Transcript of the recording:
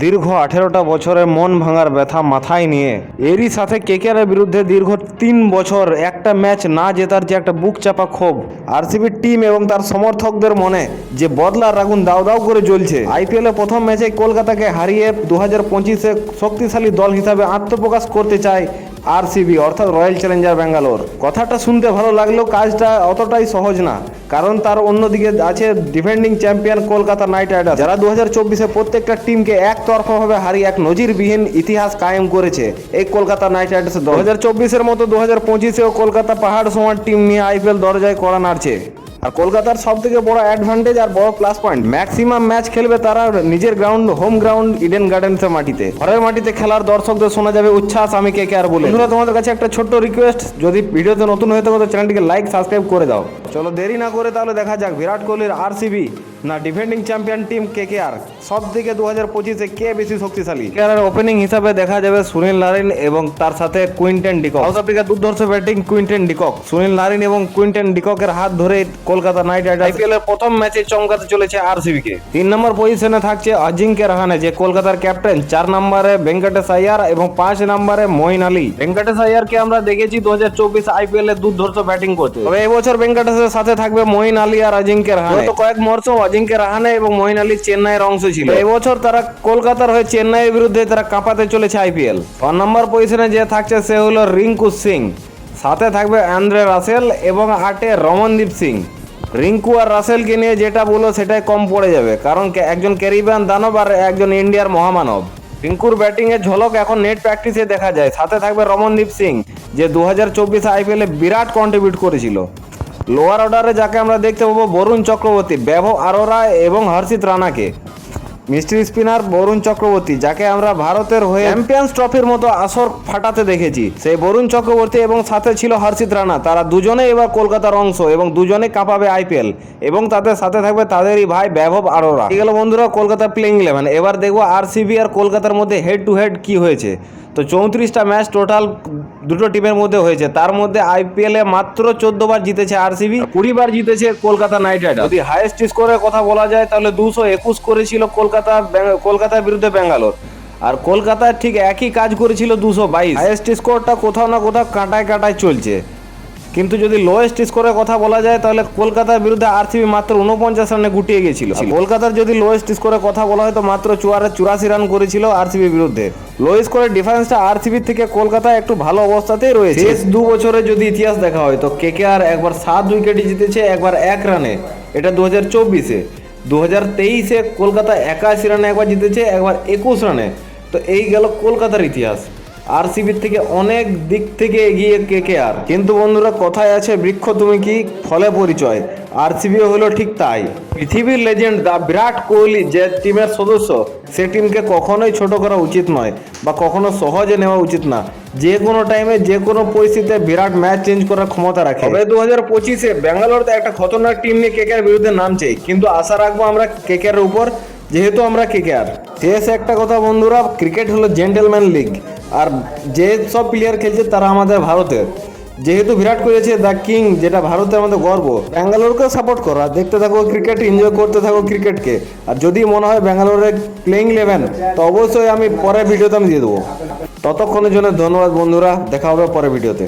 দীর্ঘ আঠেরোটা বছরের মন ভাঙার ব্যথা মাথায় নিয়ে। এরই সাথে কেকেআরের বিরুদ্ধে দীর্ঘ তিন বছর একটা ম্যাচ না জেতার যে একটা বুক চাপা ক্ষোভ আরসিবির টিম এবং তার সমর্থকদের মনে যে বদলার আগুন দাও দাও করে জ্বলছে। আইপিএলে প্রথম ম্যাচে কলকাতাকে হারিয়ে দু হাজার পঁচিশে শক্তিশালী দল হিসাবে আত্মপ্রকাশ করতে চায় আরসিবি অর্থাৎ রয়্যাল চ্যালেঞ্জার ব্যাঙ্গালোর কথাটা শুনতে ভালো লাগলেও কাজটা অতটাই সহজ না, কারণ তার অন্যদিকে আছে defending champion Kolkata Knight Riders যারা দু হাজার চব্বিশে প্রত্যেকটা টিমকে একতরফাভাবে হারিয়ে এক নজিরবিহীন ইতিহাস কায়েম করেছে, এই কলকাতা নাইট রাইডার্স দু হাজার চব্বিশের মতো দু হাজার পঁচিশেও কলকাতা পাহাড় সমান টিম নিয়ে আইপিএল দরজায় করা নাড়ছে। আর কলকাতার সব থেকে বড় অ্যাডভান্টেজ আর বড় প্লাস পয়েন্ট ম্যাক্সিমাম ম্যাচ খেলবে তারা নিজের গ্রাউন্ড হোম গ্রাউন্ড ইডেন গার্ডেন্সের মাটিতে। ঘরের মাটিতে খেলার দর্শকদের শোনা যাবে উচ্ছ্বাস, আমি কে কে আর বলে। বন্ধুরা, তোমাদের কাছে একটা ছোট্ট রিকোয়েস্ট যদি ভিডিওতে নতুন হয়ে থাকো, তো চ্যানেলটিকে লাইক সাবস্ক্রাইব করে দাও। চলো দেরি না করে তাহলে দেখা যাক, বিরাট কোহলির আরসিবি না defending champion team K K R সব থেকে দু হাজার পঁচিশে কে বেশি শক্তিশালী? কে আর ওপেনিং হিসাবে দেখা যাবে সুনীল নারিন এবং তার সাথে কুইন্টেন ডিকক। সাউথ আফ্রিকার দুর্ধর্ষ batting Quinton de Kock. Sunil Narine এবং কুইন্টেন ডিককের হাত ধরে কলকাতা নাইট রাইডার্স আইপিএল এর প্রথম ম্যাচে চমকাতে চলেছে আরসিবি কে তিন নম্বর পজিশনে থাকছে অজিঙ্ক্য রাহানে যে কলকাতার ক্যাপ্টেন চার নম্বরে ভেঙ্কটেশ আয়ার এবং পাঁচ নম্বরে মঈন আলী। ভেঙ্কটেশ আয়ারকে আমরা দেখেছি দু হাজার চব্বিশ আইপিএল এ দুর্ধর্ষ ব্যাটিং করতে। তবে এবছর ভেঙ্কটেশের সাথে থাকবে মঈন আলী আর অজিঙ্ক্য রাহানে কয়েক মরশুম অজিঙ্ক্য রাহানে এবং মঈন আলী চেন্নাইয়ের অংশ ছিল। এবছর তারা কলকাতার হয়ে চেন্নাইয়ের বিরুদ্ধে তারা কাঁপাতে চলেছে আইপিএল। ছ নম্বর পজিশনে যে থাকছে সে হলো রিঙ্কু সিং। সাথে থাকবে অ্যান্দ্রে রাসেল এবং আটে রমনদীপ সিং। রিঙ্কু আর রাসেলকে নিয়ে যেটা বলো সেটাই কম পড়ে যাবে, কারণ একজন ক্যারিবিয়ান দানব আর একজন ইন্ডিয়ার মহামানব। রিঙ্কুর ব্যাটিং এর ঝলক এখন নেট প্র্যাকটিসে দেখা যায়। সাথে থাকবে রমনদীপ সিং, যে দু হাজার চব্বিশে আইপিএলে বিরাট কন্ট্রিবিউট করেছিল। লোয়ার অর্ডারে যাকে আমরা দেখতে পাবো বরুণ চক্রবর্তী বৈভব আরোরা এবং হর্ষিত রানাকে। মিস্ট্রি স্পিনার বরুণ চক্রবর্তী, যাকে আমরা ভারতের হয়ে চ্যাম্পিয়ন্স ট্রফির মতো আসর ফাটাতে দেখেছি। সেই বরুণ চক্রবর্তী এবং সাথে ছিল হর্ষিত রানা। তারা দুজনে এবার কলকাতার অংশ এবং দুজনে কাঁপাবে আইপিএল এবং তাদের সাথে থাকবে তাদেরই ভাই বৈভব আরোরা। গেল বন্ধুরা কলকাতা প্লেইং ইলেভেন। এবার দেখব আরসিবি আর কলকাতার মধ্যে হেড টু হেড কি হয়েছে। তো চৌত্রিশটা ম্যাচ টোটাল দুটো টিমের মধ্যে হয়েছে। তার মধ্যে আইপিএল এ মাত্র চোদ্দ বার জিতেছে আরসিবি কুড়ি বার জিতেছে কলকাতা নাইট রাইডার্স। যদি হাইয়েস্ট স্কোরের কথা বলা যায় তাহলে দুশো একুশ করেছিল কলকাতা কলকাতার বিরুদ্ধে ব্যাঙ্গালোর। আর কলকাতা ঠিক একই কাজ করেছিল দুশো বাইশ। হাইয়েস্ট স্কোরটা কোথাও না কোথাও কাঁটায় কাঁটায় চলছে। কিন্তু যদি লোয়েস্ট স্কোরের কথা বলা যায় তাহলে কলকাতার বিরুদ্ধে আরসিবি মাত্র উনপঞ্চাশ রানে গুটিয়ে গেছিল কলকাতার যদি লোয়েস্ট স্কোরের কথা বলা হয় তো মাত্র চুয়ারে চুরাশি রান করেছিল আরসিবির বিরুদ্ধে। লো স্কোরের ডিফারেন্সটা আরসিবির থেকে কলকাতা একটু ভালো অবস্থাতেই রয়েছে। শেষ দু বছরের যদি ইতিহাস দেখা হয় তো কে আর একবার সাত উইকেটে জিতেছে একবার এক রানে এটা দু হাজার চব্বিশে। দু হাজার তেইশে কলকাতা একাশি রানে একবার জিতেছে একবার একুশ রানে তো এই গেল কলকাতার ইতিহাস। আরসিবির থেকে অনেক দিক থেকে এগিয়ে কে কে আর? কিন্তু বন্ধুরা, কথায় আছে বৃক্ষ, তুমি কি ফলে পরিচয়? আরসিবিও হলো ঠিক তাই। পৃথিবীর লেজেন্ড দা বিরাট কোহলি যে টিমের সদস্য, সে টিমকে কখনোই ছোট করা উচিত নয় বা কখনো সহজে নেওয়া উচিত না। যে কোনো টাইমে যে কোনো পরিস্থিতিতে বিরাট ম্যাচ চেঞ্জ করার ক্ষমতা রাখে। তবে দু হাজার পঁচিশে ব্যাঙ্গালোর একটা খতরনাক টিম নিয়ে কেকের বিরুদ্ধে নামছে? কিন্তু আশা রাখব আমরা কেকের উপর যেহেতু আমরা কেকেআর শেষ একটা কথা বন্ধুরা, ক্রিকেট হলো জেন্টেলম্যান লিগ আর যে সব প্লেয়ার খেলছে তারা আমাদের ভারতের। যেহেতু বিরাট কোহলি আছে দ্য কিং যেটা ভারতের আমাদের গর্ব। ব্যাঙ্গালোরকে সাপোর্ট করা দেখতে থাকো ক্রিকেট এনজয় করতে থাকো ক্রিকেটকে আর যদি মনে হয় ব্যাঙ্গালোরের প্লেইং ইলেভেন তো অবশ্যই আমি পরের ভিডিওতে আমি দিয়ে দেবো। ততক্ষণের জন্য ধন্যবাদ বন্ধুরা, দেখা হবে পরের ভিডিওতে।